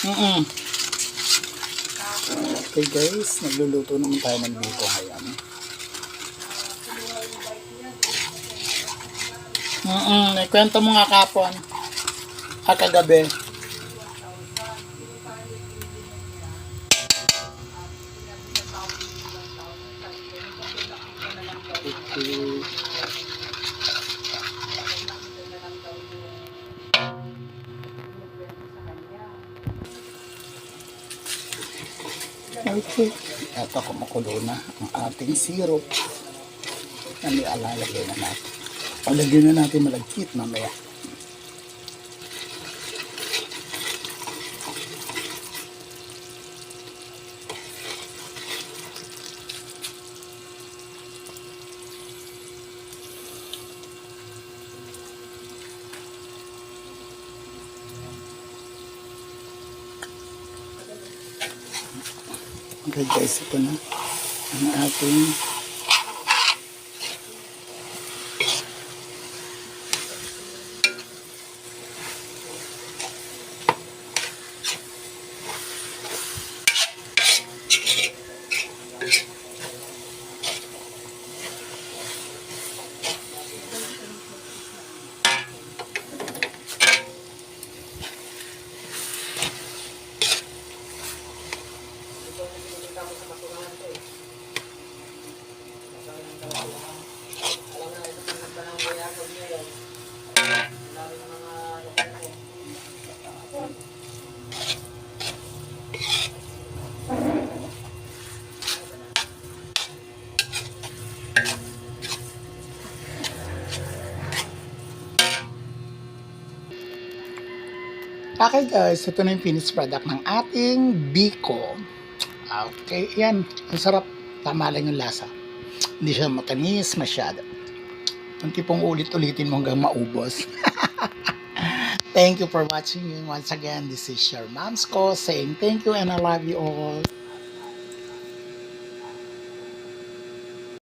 Mm Okay guys, nagluluto naman tayo ng biko ngayon. Mm may kwento mo nga kapon. Ah, kagabi. Okay. Okay. Ito kumukulo na ang ating syrup. Yan ilalagay na natin. Palagyan na natin malagkit mamaya. Okay guys, ito na ang ating Okay guys, ito na yung finished product ng ating Biko. Okay, yan. Ang sarap. Tama lang yung lasa. Hindi siya matanis masyado. Ang tipong ulit-ulitin mo hanggang maubos. thank you for watching. Once again, this is your Mom's Ko saying thank you and I love you all.